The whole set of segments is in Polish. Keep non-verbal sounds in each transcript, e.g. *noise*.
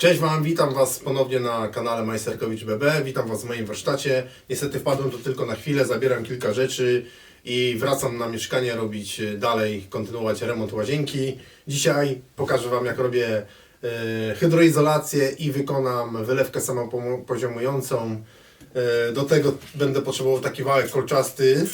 Cześć Wam, witam Was ponownie na kanale Majsterkowicz BB. Witam Was w moim warsztacie. Niestety wpadłem tu tylko na chwilę, zabieram kilka rzeczy i wracam na mieszkanie robić e, dalej, kontynuować remont łazienki. Dzisiaj pokażę Wam jak robię e, hydroizolację i wykonam wylewkę samopoziomującą. E, do tego będę potrzebował taki wałek kolczasty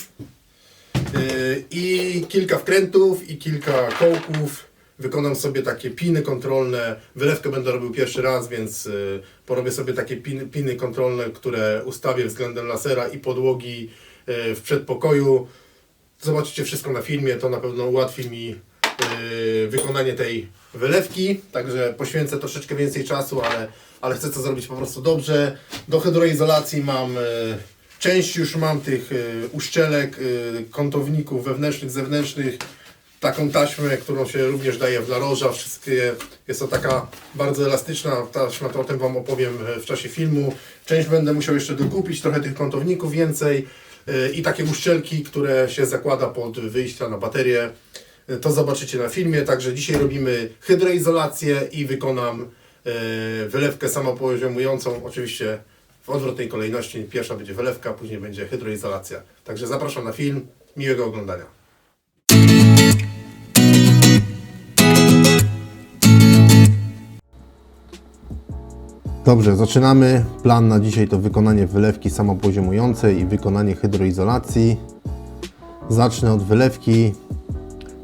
i kilka wkrętów i kilka kołków. Wykonam sobie takie piny kontrolne. Wylewkę będę robił pierwszy raz, więc y, porobię sobie takie piny, piny kontrolne, które ustawię względem lasera i podłogi y, w przedpokoju. Zobaczycie wszystko na filmie, to na pewno ułatwi mi y, wykonanie tej wylewki. Także poświęcę troszeczkę więcej czasu, ale, ale chcę to zrobić po prostu dobrze. Do hydroizolacji mam część już mam tych uszczelek, kątowników wewnętrznych, zewnętrznych taką taśmę, którą się również daje w laroża. Wszystkie, jest to taka bardzo elastyczna taśma, to o tym Wam opowiem e, w czasie filmu. Część będę musiał jeszcze dokupić, trochę tych kątowników więcej e, i takie uszczelki, które się zakłada pod wyjścia na baterię. E, To zobaczycie na filmie, także dzisiaj robimy hydroizolację i wykonam wylewkę samopoziomującą, oczywiście w odwrotnej kolejności. Pierwsza będzie wylewka, później będzie hydroizolacja. Także zapraszam na film, miłego oglądania. Dobrze, zaczynamy. Plan na dzisiaj to wykonanie wylewki samopoziomującej i wykonanie hydroizolacji. Zacznę od wylewki.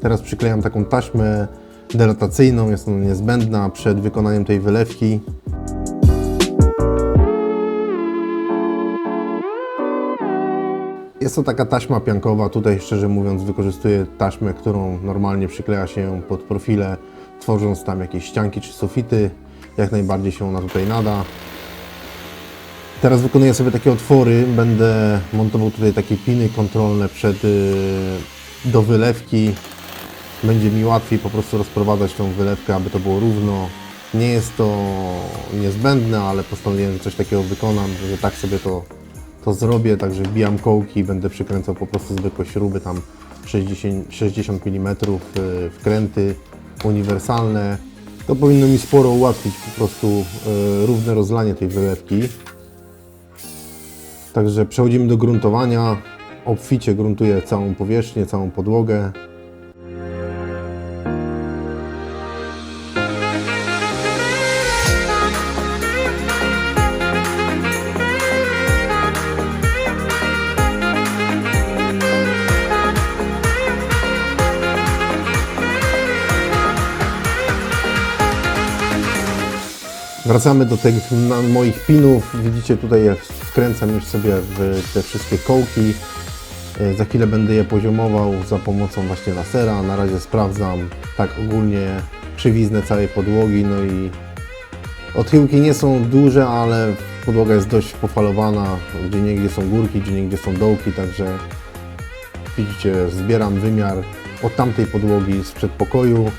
Teraz przyklejam taką taśmę delatacyjną, jest ona niezbędna przed wykonaniem tej wylewki. Jest to taka taśma piankowa. Tutaj szczerze mówiąc wykorzystuję taśmę, którą normalnie przykleja się pod profile, tworząc tam jakieś ścianki czy sufity. Jak najbardziej się ona tutaj nada. Teraz wykonuję sobie takie otwory. Będę montował tutaj takie piny kontrolne przed y, do wylewki. Będzie mi łatwiej po prostu rozprowadzać tą wylewkę, aby to było równo. Nie jest to niezbędne, ale postanowiłem, że coś takiego wykonam, że tak sobie to, to zrobię. Także wbijam kołki, będę przykręcał po prostu zwykłe śruby, tam 60, 60 mm wkręty uniwersalne. To powinno mi sporo ułatwić po prostu y, równe rozlanie tej wylewki. Także przechodzimy do gruntowania. Obficie gruntuję całą powierzchnię, całą podłogę. Wracamy do tych moich pinów. Widzicie tutaj jak wkręcam już sobie w te wszystkie kołki. E, Za chwilę będę je poziomował za pomocą właśnie lasera. Na razie sprawdzam tak ogólnie krzywiznę całej podłogi. No i odchyłki nie są duże, ale podłoga jest dość pofalowana. Gdzie niegdzie są górki, gdzie niegdzie są dołki, także widzicie, zbieram wymiar od tamtej podłogi z przedpokoju.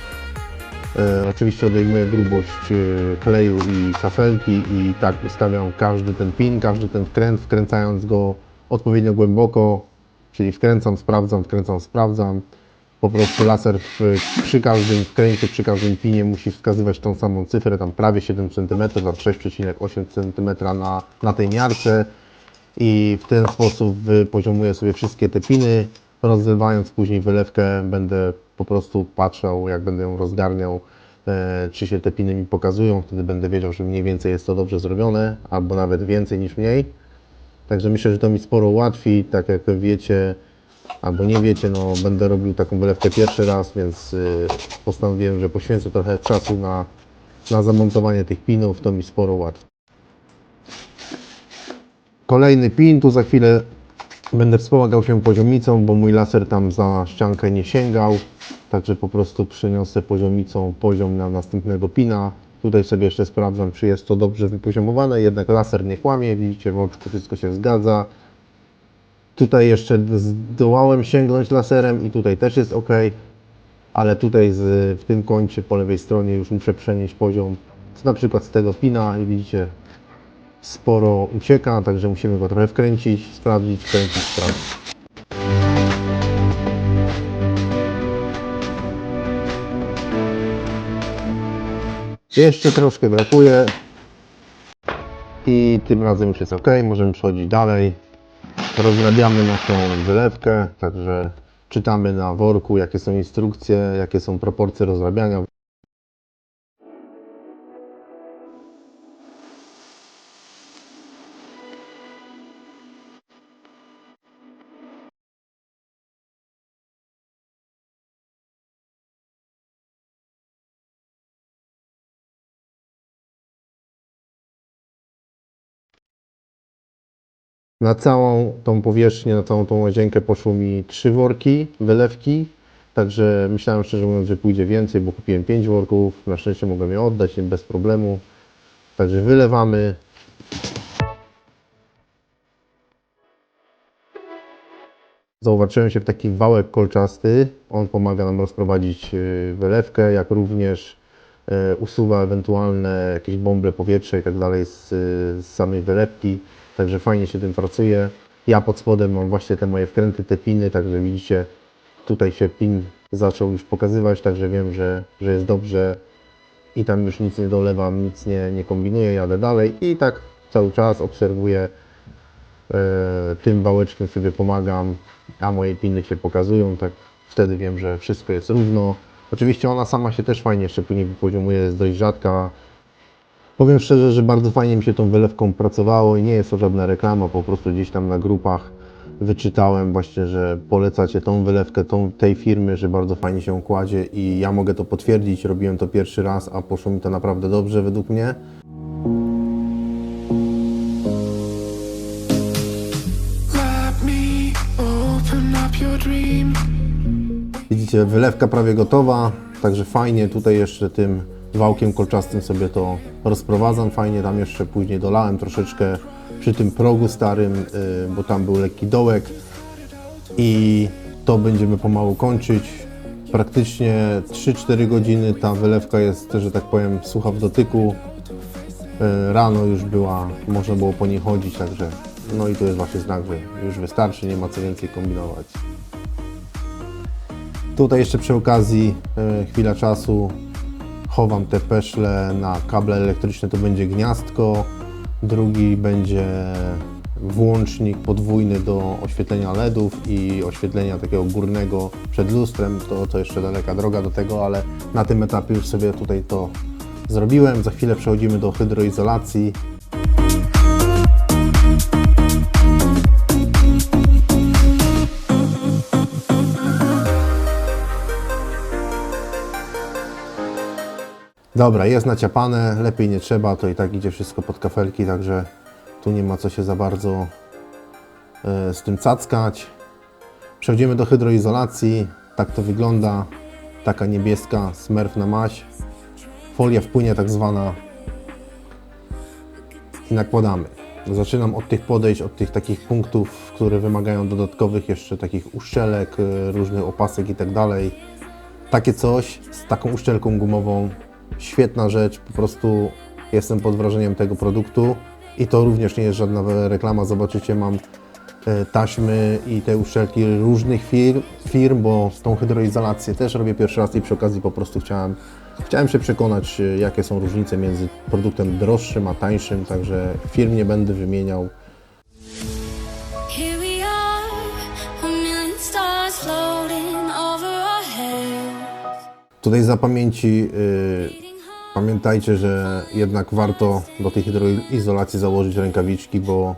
E, oczywiście odejmuję grubość e, kleju i kafelki i tak ustawiam każdy ten pin, każdy ten wkręt, wkręcając go odpowiednio głęboko, czyli wkręcam, sprawdzam, wkręcam, sprawdzam. Po prostu laser przy każdym wkręcie, przy każdym pinie musi wskazywać tą samą cyfrę, tam prawie 7 cm, tam 6,8 cm na, na tej miarce i w ten sposób poziomuję sobie wszystkie te piny. Rozlewając później wylewkę, będę po prostu patrzał, jak będę ją rozgarniał, e, czy się te piny mi pokazują. Wtedy będę wiedział, że mniej więcej jest to dobrze zrobione, albo nawet więcej niż mniej. Także myślę, że to mi sporo ułatwi. Tak jak wiecie, albo nie wiecie, no będę robił taką wylewkę pierwszy raz, więc y, postanowiłem, że poświęcę trochę czasu na, na zamontowanie tych pinów. To mi sporo ułatwi. Kolejny pin, tu za chwilę będę wspomagał się poziomicą, bo mój laser tam za ściankę nie sięgał. Także po prostu przyniosę poziomicą poziom na następnego pina. Tutaj sobie jeszcze sprawdzam, czy jest to dobrze wypoziomowane, jednak laser nie kłamie, widzicie w oczku wszystko się zgadza. Tutaj jeszcze zdołałem sięgnąć laserem i tutaj też jest ok, ale tutaj z, w tym kącie po lewej stronie już muszę przenieść poziom, na przykład z tego pina i widzicie sporo ucieka, także musimy go trochę wkręcić, sprawdzić, wkręcić, sprawdzić. Jeszcze troszkę brakuje. I tym razem już jest ok, możemy przechodzić dalej. Rozrabiamy naszą wylewkę, także czytamy na worku, jakie są instrukcje, jakie są proporcje rozrabiania. Na całą tą powierzchnię, na całą tą łazienkę poszło mi trzy worki wylewki. Także myślałem szczerze mówiąc, że pójdzie więcej, bo kupiłem 5 worków. Na szczęście mogłem je oddać bez problemu. Także wylewamy. Zaopatrzyłem się w taki wałek kolczasty. On pomaga nam rozprowadzić y, wylewkę, jak również e, usuwa ewentualne jakieś bąble powietrza i tak dalej z, z samej wylewki. Także fajnie się tym pracuje. Ja pod spodem mam właśnie te moje wkręty, te piny, także widzicie, tutaj się pin zaczął już pokazywać, także wiem, że, że jest dobrze i tam już nic nie dolewam, nic nie, nie kombinuję, jadę dalej i tak cały czas obserwuję e, tym wałeczkiem sobie pomagam, a moje piny się pokazują, tak wtedy wiem, że wszystko jest równo. Oczywiście ona sama się też fajnie jeszcze później wypoziomuje, jest dość rzadka. Powiem szczerze, że bardzo fajnie mi się tą wylewką pracowało i nie jest to żadna reklama, po prostu gdzieś tam na grupach wyczytałem właśnie, że polecacie tą wylewkę tą, tej firmy, że bardzo fajnie się kładzie i ja mogę to potwierdzić, robiłem to pierwszy raz, a poszło mi to naprawdę dobrze według mnie. Widzicie, wylewka prawie gotowa, także fajnie tutaj jeszcze tym wałkiem kolczastym sobie to rozprowadzam. Fajnie tam jeszcze później dolałem troszeczkę przy tym progu starym, y, bo tam był lekki dołek i to będziemy pomału kończyć. Praktycznie 3-4 godziny ta wylewka jest, że tak powiem, sucha w dotyku. Y, Rano już była, można było po niej chodzić, także no i to jest właśnie znak, że już wystarczy, nie ma co więcej kombinować. Tutaj jeszcze przy okazji e, chwila czasu chowam te peszle na kable elektryczne, to będzie gniazdko, drugi będzie włącznik podwójny do oświetlenia LEDów i oświetlenia takiego górnego przed lustrem, to, to jeszcze daleka droga do tego, ale na tym etapie już sobie tutaj to zrobiłem. Za chwilę przechodzimy do hydroizolacji. Dobra, jest naciapane, lepiej nie trzeba, to i tak idzie wszystko pod kafelki, także tu nie ma co się za bardzo e, z tym cackać. Przechodzimy do hydroizolacji, tak to wygląda, taka niebieska smerf na maś. Folia wpłynie tak zwana i nakładamy. Zaczynam od tych podejść, od tych takich punktów, które wymagają dodatkowych jeszcze takich uszczelek, e, różnych opasek i tak dalej takie coś z taką uszczelką gumową, świetna rzecz, po prostu jestem pod wrażeniem tego produktu i to również nie jest żadna reklama, zobaczycie mam e, taśmy i te uszczelki różnych firm, firm, bo tą hydroizolację też robię pierwszy raz i przy okazji po prostu chciałem, chciałem się przekonać e, jakie są różnice między produktem droższym a tańszym, także firm nie będę wymieniał. Tutaj za pamięci y, pamiętajcie, że jednak warto do tej hydroizolacji założyć rękawiczki, bo,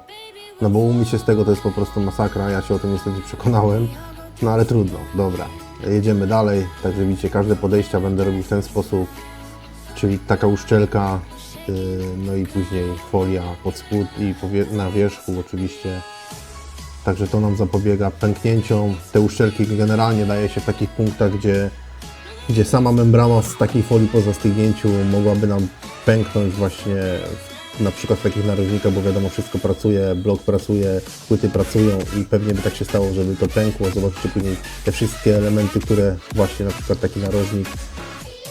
no bo umyć się z tego to jest po prostu masakra. Ja się o tym niestety przekonałem, no ale trudno, dobra. Jedziemy dalej, także widzicie, każde podejścia będę robił w ten sposób, czyli taka uszczelka, y, no i później folia pod spód i na wierzchu oczywiście. Także to nam zapobiega pęknięciom. Te uszczelki generalnie daje się w takich punktach, gdzie gdzie sama membrana z takiej folii po zastygnięciu mogłaby nam pęknąć właśnie w, na przykład w takich narożnikach, bo wiadomo wszystko pracuje, blok pracuje, płyty pracują i pewnie by tak się stało, żeby to pękło. Zobaczcie później te wszystkie elementy, które właśnie na przykład taki narożnik,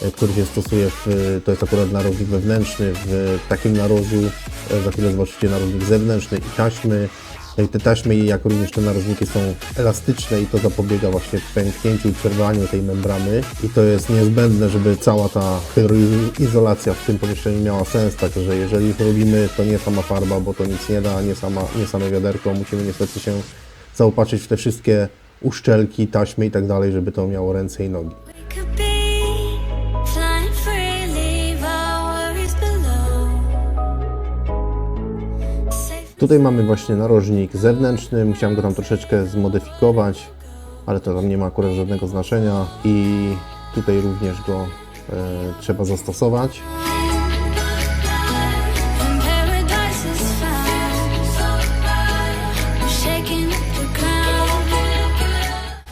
e, który się stosuje, w, to jest akurat narożnik wewnętrzny, w takim narożu, e, za chwilę zobaczycie narożnik zewnętrzny i taśmy, No te taśmy, jak również te narożniki są elastyczne i to zapobiega właśnie pęknięciu i przerwaniu tej membrany. I to jest niezbędne, żeby cała ta hydroizolacja w tym pomieszczeniu miała sens. Także jeżeli robimy, to nie sama farba, bo to nic nie da, nie, sama, nie same wiaderko. Musimy niestety się zaopatrzyć w te wszystkie uszczelki, taśmy i tak dalej, żeby to miało ręce i nogi. Tutaj mamy właśnie narożnik zewnętrzny, musiałem go tam troszeczkę zmodyfikować, ale to tam nie ma akurat żadnego znaczenia i tutaj również go e, trzeba zastosować.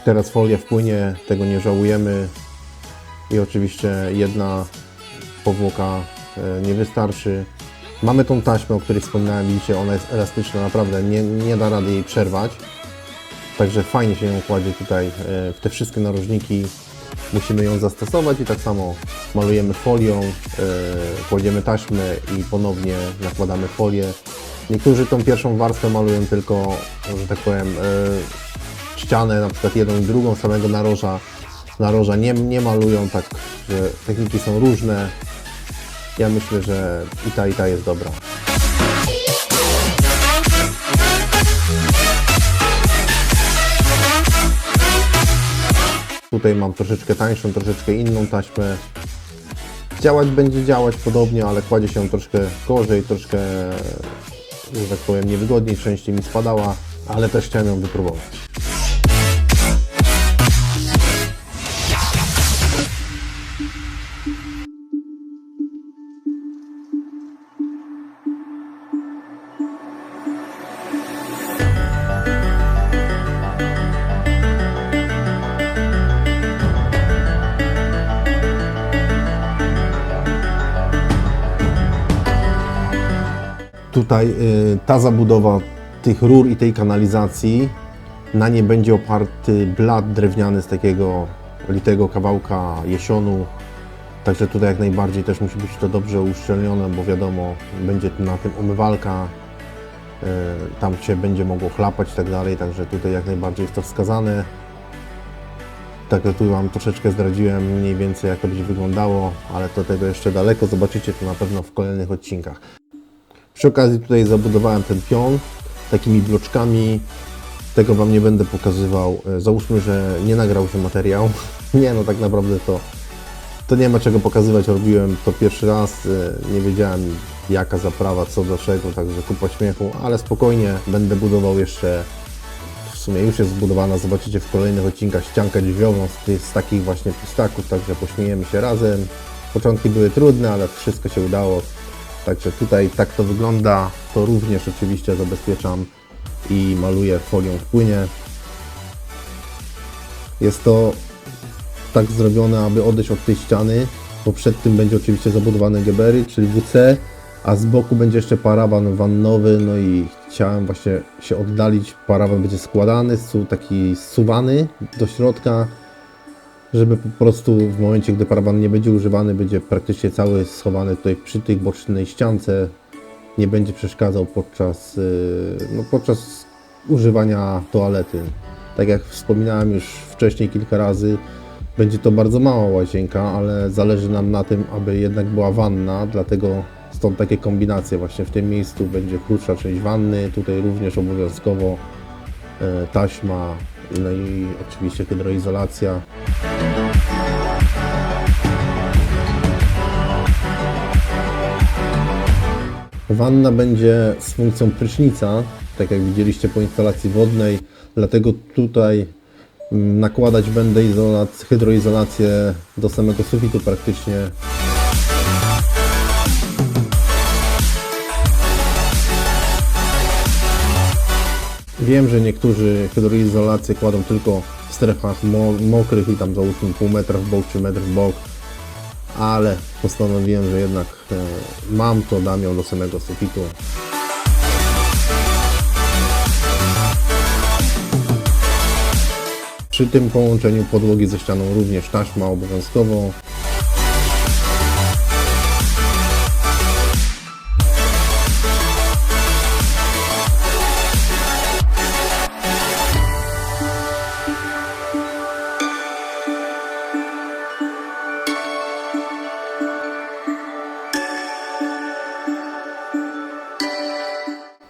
Teraz folia wpłynie, tego nie żałujemy i oczywiście jedna powłoka e, nie wystarczy. Mamy tą taśmę, o której wspominałem, widzicie, ona jest elastyczna, naprawdę nie, nie da rady jej przerwać. Także fajnie się ją kładzie tutaj e, w te wszystkie narożniki. Musimy ją zastosować i tak samo malujemy folią, e, kładziemy taśmę i ponownie nakładamy folię. Niektórzy tą pierwszą warstwę malują tylko, że tak powiem, e, ścianę, na przykład jedną i drugą samego naroża. Naroża nie, nie malują, tak, że techniki są różne. Ja myślę, że i ta i ta jest dobra. Tutaj mam troszeczkę tańszą, troszeczkę inną taśmę. Działać będzie działać podobnie, ale kładzie się troszkę gorzej, troszkę, że tak powiem, niewygodniej, częściej mi spadała, ale też chciałem ją wypróbować. Tutaj y, ta zabudowa tych rur i tej kanalizacji, na nie będzie oparty blat drewniany z takiego litego kawałka jesionu. Także tutaj jak najbardziej też musi być to dobrze uszczelnione, bo wiadomo, będzie na tym umywalka, y, tam się będzie mogło chlapać i tak dalej, także tutaj jak najbardziej jest to wskazane. Także tu Wam troszeczkę zdradziłem mniej więcej jak to będzie wyglądało, ale do tego jeszcze daleko, zobaczycie to na pewno w kolejnych odcinkach. Przy okazji tutaj zabudowałem ten pion takimi bloczkami. Tego Wam nie będę pokazywał. E, Załóżmy, że nie nagrał się materiał. *laughs* Nie, no tak naprawdę to, to nie ma czego pokazywać. Robiłem to pierwszy raz. e, Nie wiedziałem jaka zaprawa, co do czego, także kupa śmiechu, ale spokojnie będę budował jeszcze w sumie już jest zbudowana, zobaczycie w kolejnych odcinkach ściankę drzwiową z, z takich właśnie pustaków, także pośmiejemy się razem. Początki były trudne, ale wszystko się udało. Także tutaj tak to wygląda. To również oczywiście zabezpieczam i maluję folią w płynie. Jest to tak zrobione, aby odejść od tej ściany, bo przed tym będzie oczywiście zabudowane gebery, czyli WC, a z boku będzie jeszcze parawan wannowy, no i chciałem właśnie się oddalić. Parawan będzie składany, taki zsuwany do środka, żeby po prostu w momencie, gdy parawan nie będzie używany, będzie praktycznie cały schowany tutaj przy tej bocznej ściance, nie będzie przeszkadzał podczas, yy, no, podczas używania toalety. Tak jak wspominałem już wcześniej kilka razy, będzie to bardzo mała łazienka, ale zależy nam na tym, aby jednak była wanna, dlatego stąd takie kombinacje. Właśnie w tym miejscu będzie krótsza część wanny, tutaj również obowiązkowo e, taśma, no i oczywiście hydroizolacja. Wanna będzie z funkcją prysznica, tak jak widzieliście po instalacji wodnej, dlatego tutaj mm, nakładać będę hydroizolację do samego sufitu praktycznie. Wiem, że niektórzy hydroizolację kładą tylko w strefach mo mokrych i tam załóżmy pół metra w bok czy metr w bok, ale postanowiłem, że jednak e, mam to, dam do samego sufitu. Przy tym połączeniu podłogi ze ścianą również taśma obowiązkowo.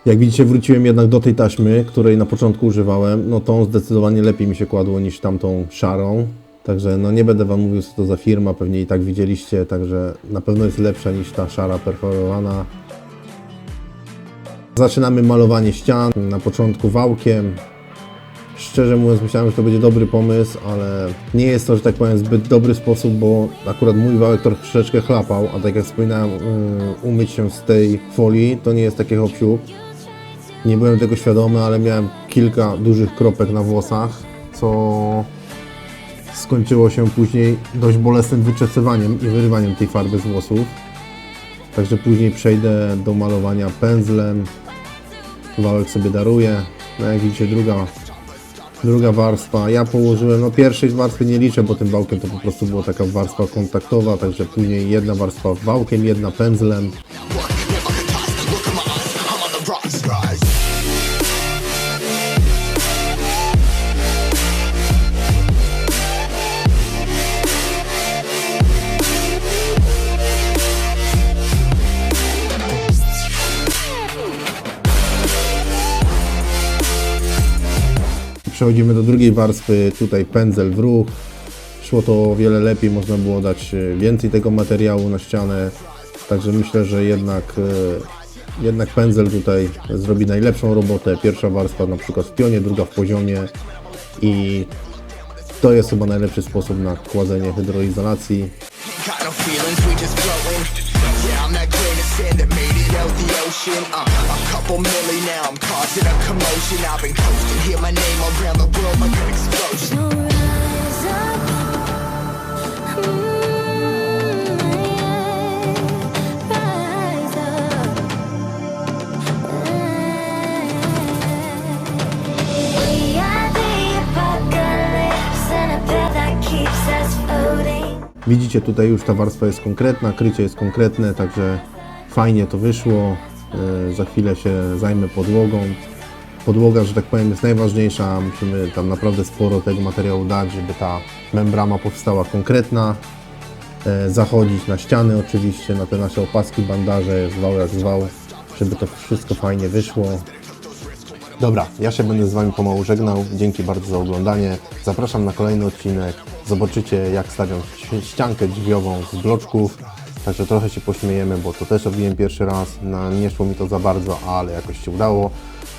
Jak widzicie, wróciłem jednak do tej taśmy, której na początku używałem. No tą zdecydowanie lepiej mi się kładło niż tamtą szarą. Także no nie będę Wam mówił, co to za firma, pewnie i tak widzieliście, także na pewno jest lepsza niż ta szara perforowana. Zaczynamy malowanie ścian, na początku wałkiem. Szczerze mówiąc myślałem, że to będzie dobry pomysł, ale nie jest to, że tak powiem, zbyt dobry sposób, bo akurat mój wałek troszeczkę chlapał, a tak jak wspominałem, yy, umyć się z tej folii to nie jest takie hop Nie byłem tego świadomy, ale miałem kilka dużych kropek na włosach, co skończyło się później dość bolesnym wyczesywaniem i wyrywaniem tej farby z włosów. Także później przejdę do malowania pędzlem. Wałek sobie daruję. No jak widzicie, druga, druga warstwa. Ja położyłem, no pierwszej warstwy nie liczę, bo tym wałkiem to po prostu była taka warstwa kontaktowa, także później jedna warstwa wałkiem, jedna pędzlem. Przechodzimy do drugiej warstwy, tutaj pędzel w ruch. Szło to o wiele lepiej, można było dać e, więcej tego materiału na ścianę. Także myślę, że jednak, e, jednak pędzel tutaj zrobi najlepszą robotę. Pierwsza warstwa na przykład w pionie, druga w poziomie i to jest chyba najlepszy sposób na kładzenie hydroizolacji. Yeah, I'm that made it out the ocean. Uh, a couple million now, I'm causing a commotion. I've been coasting, hear my name all around the world like an explosion. So rise up. Mm, Widzicie, tutaj już ta warstwa jest konkretna, krycie jest konkretne, także fajnie to wyszło. E, Za chwilę się zajmę podłogą. Podłoga, że tak powiem, jest najważniejsza. Musimy tam naprawdę sporo tego materiału dać, żeby ta membrama powstała konkretna. E, Zachodzić na ściany oczywiście, na te nasze opaski, bandaże, zwał jak zwał, żeby to wszystko fajnie wyszło. Dobra, ja się będę z Wami pomału żegnał. Dzięki bardzo za oglądanie. Zapraszam na kolejny odcinek. Zobaczycie, jak stawiam ści- ściankę drzwiową z bloczków. Także trochę się pośmiejemy, bo to też robiłem pierwszy raz. No, nie szło mi to za bardzo, ale jakoś się udało.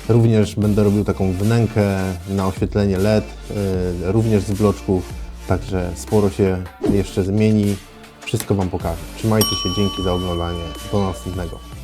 Również będę robił taką wnękę na oświetlenie LED, yy, również z bloczków. Także sporo się jeszcze zmieni. Wszystko Wam pokażę. Trzymajcie się, dzięki za oglądanie. Do następnego.